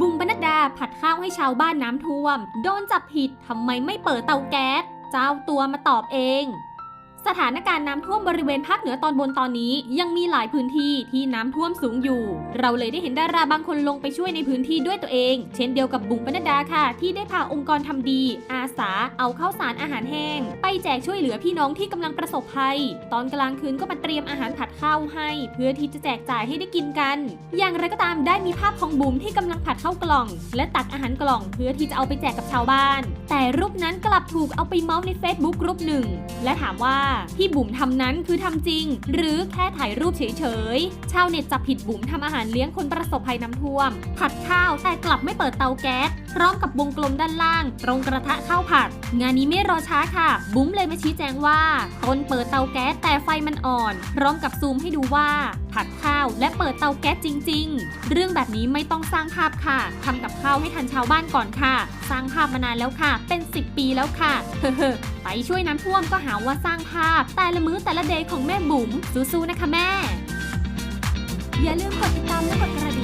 บุงปนัดดาผัดข้าวให้ชาวบ้านน้ำท่วม โดนจับผิดทำไมไม่เปิดเตาแก๊ส เจ้าตัวมาตอบเอง สถานการณ์น้ำท่วมบริเวณภาคเหนือตอนบนตอนนี้ ยังมีหลายพื้นที่ที่น้ำท่วมสูงอยู่ เราเลยได้เห็นดาราบางคนลงไปช่วยในพื้นที่ด้วยตัวเอง เช่นเดียวกับบุ๋มปนัดดาค่ะ ที่ได้พาองค์กรทำดี อาสา เอาข้าวสารอาหารแห้ง ไปแจกช่วยเหลือพี่น้องที่กำลังประสบภัย ตอนกลางคืนก็มาเตรียมอาหารผัดข้าวให้ เพื่อที่จะแจกจ่ายให้ได้กินกัน อย่างไรก็ตามได้มีภาพของบุ๋มที่กำลังผัดข้าวกล่อง และตักอาหารกล่อง เพื่อที่จะเอาไปแจกกับชาวบ้าน แต่รู ลับถูกเอาไปเมาส์ใน Facebook กรุ๊ปหนึ่ง และถามว่าที่บุ๋มทำนั้นคือทำจริง หรือแค่ถ่ายรูปเฉยๆ ชาวเน็ตจับผิดบุ๋มทำอาหารเลี้ยงคนประสบภัยน้ำท่วม ผัดข้าวแต่กลับไม่เปิดเตาแก๊สพร้อมกับวงกลมด้านล่าง ตรงกระทะข้าวผัด งานนี้ไม่รอช้าค่ะ บุ๋มเลยมาชี้แจงว่าตนเปิดเตาแก๊สแต่ไฟมันอ่อน พร้อมกับซูมให้ดูว่า ผัดข้าวและเปิดเตาแก๊สจริง ๆ เรื่องแบบนี้ไม่ต้องสร้างภาพค่ะทำกับข้าวให้ทันชาวบ้านก่อนค่ะ สร้างภาพมานานแล้วค่ะ เป็น 10 ปีแล้วแล้วค่ะ ไปช่วยน้ำท่วมก็หาว่าสร้างภาพ แต่ละมื้อแต่ละเดย์ของแม่บุ๋มสู้ๆนะคะแม่ อย่าลืมกดติดตามและกดกระดิ่ง